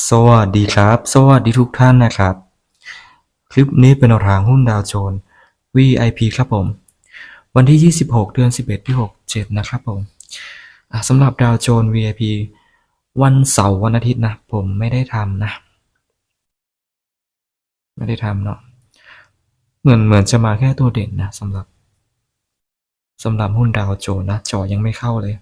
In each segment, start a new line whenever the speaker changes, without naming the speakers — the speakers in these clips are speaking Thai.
สวัสดีครับ สวัสดีทุกท่านนะครับ คลิปนี้เป็นแนวทางหุ้นดาวโจน VIP ครับผม วันที่ 26 เดือน 11 ที่ 67 นะครับผมสำหรับดาวโจน VIP วันเสาร์วันอาทิตย์นะ ผมไม่ได้ทำนะ ไม่ได้ทำเนาะเหมือนเหมือนจะมาแค่ตัวเด่นนะสำหรับสำหรับหุ้นดาวโจนนะจอยังไม่เข้าเลย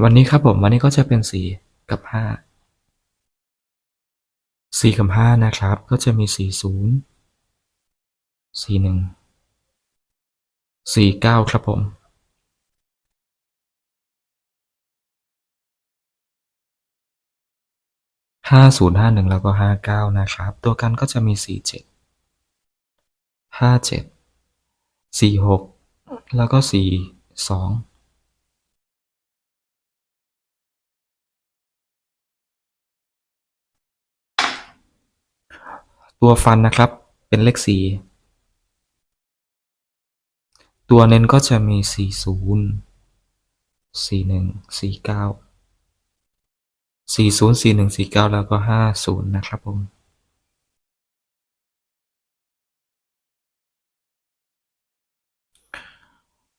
วันนี้ครับผมวันนี้ก็จะเป็นสี่กับห้าสี่กับห้านะครับ ก็จะมีสี่ศูนย์สี่หนึ่งสี่เก้าครับผม ห้าศูนย์ห้าหนึ่งแล้วก็ห้าเก้านะครับ ตัวกันก็จะมีสี่เจ็ดห้าเจ็ดสี่หกแล้วก็สี่สอง ตัวฟันนะครับเป็นเลขสี่ตัวเน้นก็จะมีสี่ศูนย์สี่หนึ่งสี่เก้าสี่ศูนย์สี่หนึ่งสี่เก้าแล้วก็ห้าศูนย์นะครับผม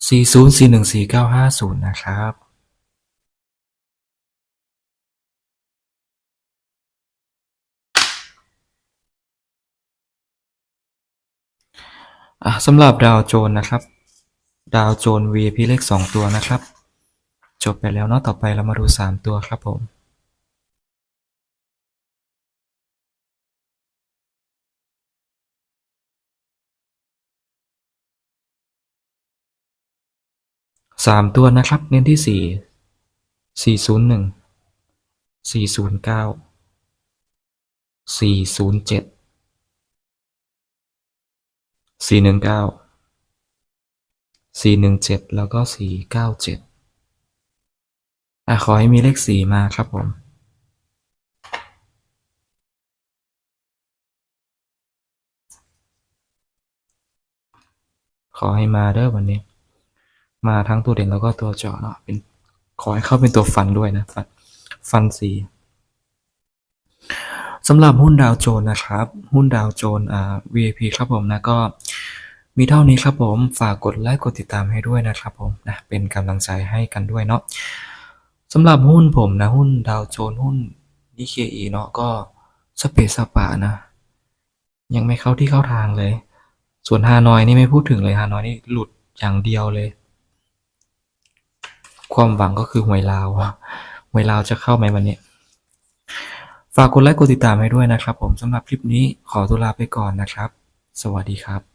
สี่ศูนย์สี่หนึ่งสี่เก้าห้าศูนย์นะครับ อะสำหรับดาวโจนนะครับ ดาวโจน VIP เลขสองตัวนะครับ จบไปแล้วเนาะต่อไปเรามาดูสามตัวครับผมสามตัวนะครับ เน้นที่สี่สี่ศูนย์หนึ่งสี่ศูนย์เก้าสี่ศูนย์เจ็ด สี่หนึ่งเก้าสี่หนึ่งเจ็ดแล้วก็สี่เก้าเจ็ดอะขอให้มีเลขสี่มาครับผมขอให้มาเด้อวันนี้ มาทั้งตัวเด่นแล้วก็ตัวเจาะเนาะเป็นขอให้เข้าเป็นตัวฟันด้วยนะฟันฟันสีสำหรับหุ้นดาวโจนนะครับ หุ้นดาวโจนอ่า VIP ครับผมนะก็ มีเท่านี้ครับผม ฝากกดไลค์กดติดตามให้ด้วยนะครับผมนะเป็นกำลังใจให้กันด้วยเนาะสำหรับหุ้นผมนะ หุ้นดาวโจนหุ้น DKE เนาะก็สเปซสปะนะ ยังไม่เข้าที่เข้าทางเลย ส่วนฮานอยนี่ไม่พูดถึงเลยฮานอยนี่หลุดอย่างเดียวเลย ความหวังก็คือหวยลาวหวยลาวจะเข้าไหมวันนี้ฝากกดไลค์กดติดตามให้ด้วยนะครับผมสำหรับคลิปนี้ขอตัวลาไปก่อนนะครับ สวัสดีครับ